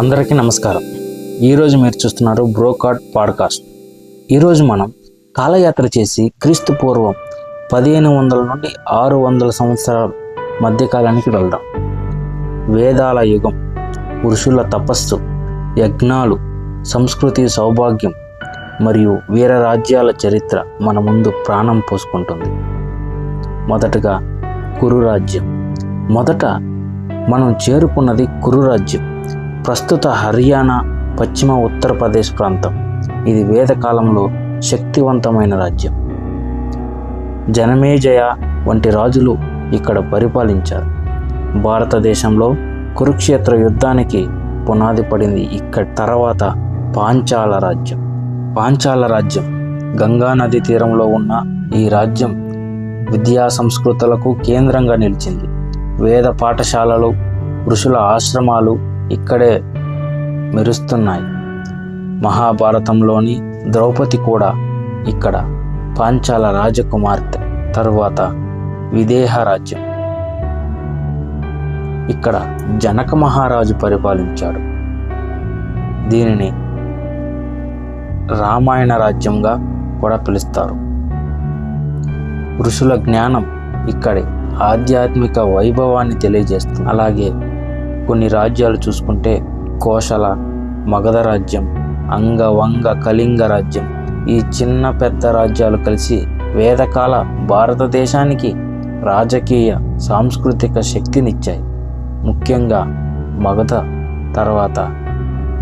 అందరికీ నమస్కారం. ఈరోజు మీరు చూస్తున్నారు బ్రోకాట్ పాడ్కాస్ట్. ఈరోజు మనం కాలయాత్ర చేసి క్రీస్తు పూర్వం పదిహేను వందల నుండి ఆరు వందల సంవత్సరాల మధ్యకాలానికి వెళ్దాం. వేదాల యుగం పురుషుల తపస్సు యజ్ఞాలు సంస్కృతి సౌభాగ్యం మరియు వీర రాజ్యాల చరిత్ర మన ముందు ప్రాణం పోసుకుంటుంది. మొదటగా కురు రాజ్యం. మొదట మనం చేరుకున్నది కురు రాజ్యం. ప్రస్తుత హర్యానా పశ్చిమ ఉత్తరప్రదేశ్ ప్రాంతం. ఇది వేదకాలంలో శక్తివంతమైన రాజ్యం. జనమేజయ వంటి రాజులు ఇక్కడ పరిపాలించారు. భారతదేశంలో కురుక్షేత్ర యుద్ధానికి పునాది పడింది ఇక్కడ తర్వాత పాంచాల రాజ్యం. పాంచాల రాజ్యం గంగా నది తీరంలో ఉన్న ఈ రాజ్యం విద్యా సంస్కృతులకు కేంద్రంగా నిలిచింది. వేద పాఠశాలలు ఋషుల ఆశ్రమాలు ఇక్కడే మెరుస్తున్నాయి. మహాభారతంలోని ద్రౌపది కూడా ఇక్కడ పాంచాల రాజకుమార్తె తరువాత విదేహ రాజ్యం. ఇక్కడ జనక మహారాజు పరిపాలించాడు. దీనిని రామాయణ రాజ్యంగా కూడా పిలుస్తారు. ఋషుల జ్ఞానం ఇక్కడి ఆధ్యాత్మిక వైభవాన్ని తెలియజేస్తుంది. అలాగే కొన్ని రాజ్యాలు చూసుకుంటే కోశల మగధ రాజ్యం అంగ వంగ కళింగ రాజ్యం. ఈ చిన్న పెద్ద రాజ్యాలు కలిసి వేదకాల భారతదేశానికి రాజకీయ సాంస్కృతిక శక్తినిచ్చాయి. ముఖ్యంగా మగధ తర్వాత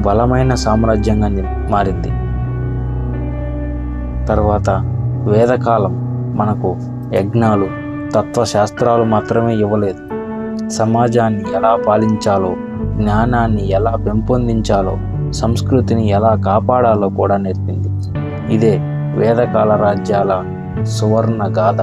బలమైన సామ్రాజ్యంగా మారింది. తర్వాత వేదకాలం మనకు యజ్ఞాలు తత్వశాస్త్రాలు మాత్రమే ఇవ్వలేదు. సమాజాన్ని ఎలా పాలించాలో జ్ఞానాన్ని ఎలా పెంపొందించాలో సంస్కృతిని ఎలా కాపాడాలో కూడా నేర్పింది. ఇదే వేదకాల రాజ్యాల సువర్ణ గాథ